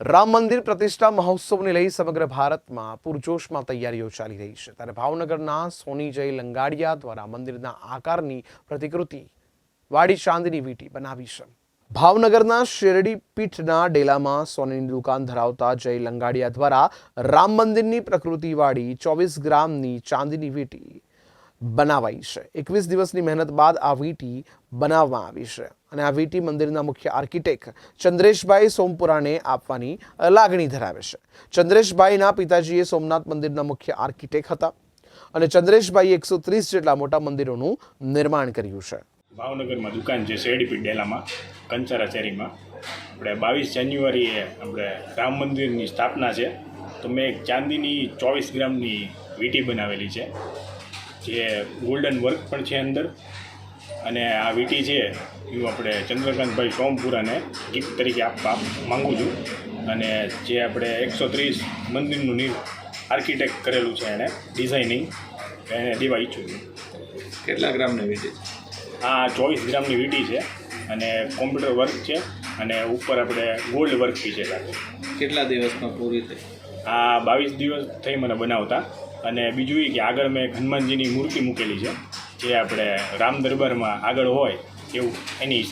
રામ મંદિર પ્રતિષ્ઠા મહોત્સવને લઈ સમગ્ર ભારતમાં પૂરજોશમાં તૈયારીઓ ચાલી રહી છે. ત્યારે ભાવનગરના સોની જય લંગાડિયા દ્વારા મંદિરના આકારની પ્રતિકૃતિ વાડી ચાંદની વીંટી બનાવી છે. ભાવનગરના શેરડી પીઠના ડેલામાં સોનીની દુકાન ધરાવતા જય લંગાડિયા દ્વારા રામ મંદિરની પ્રકૃતિવાળી ચોવીસ ગ્રામની ચાંદીની વીંટી બનાવાઈ છે. એકવીસ દિવસની મહેનત બાદ આ વીંટી બનાવવામાં આવી છે અને આ વીંટી મંદિરના મુખ્ય આર્કિટેક્ટ ચંદ્રેશભાઈ સોમપુરાને આપવાની લાગણી ધરાવે છે. ચંદ્રેશભાઈના પિતાજીએ સોમનાથ મંદિરના મુખ્ય આર્કિટેક્ટ હતા અને ચંદ્રેશભાઈએ એકસો ત્રીસ જેટલા મોટા મંદિરોનું નિર્માણ કર્યું છે. ભાવનગરમાં દુકાન છે શેરડીપીઠ ડેલામાં કંચારા શેરીમાં આપણે બાવીસ જાન્યુઆરીએ આપણે રામ મંદિરની સ્થાપના છે. તો મેં એક ચાંદીની ચોવીસ ગ્રામની વીંટી બનાવેલી છે. જે ગોલ્ડન વર્ક પણ છે અંદર. અને આ વીંટી છે એ આપણે ચંદ્રકાંતભાઈ સોમપુરાને ગિફ્ટ તરીકે આપવા માગું છું. અને જે આપણે એકસો ત્રીસ મંદિરનું નિર આર્કિટેક્ટ કરેલું છે એણે ડિઝાઇનિંગ એને દેવા ઈચ્છું છું. કેટલા ગ્રામની વીંટી છે? આ ચોવીસ ગ્રામની વીંટી છે અને કોમ્પ્યુટર વર્ક છે અને ઉપર આપણે ગોલ્ડ વર્ક બી છે. કેટલા દિવસમાં પૂરી થઈ? આ બાવીસ દિવસ થઈ મને બનાવતા. અને બીજું એ કે આગળ મેં હનુમાનજીની મૂર્તિ મૂકેલી છે, જે આપણે રામ દરબારમાં આગળ હોય એવું એની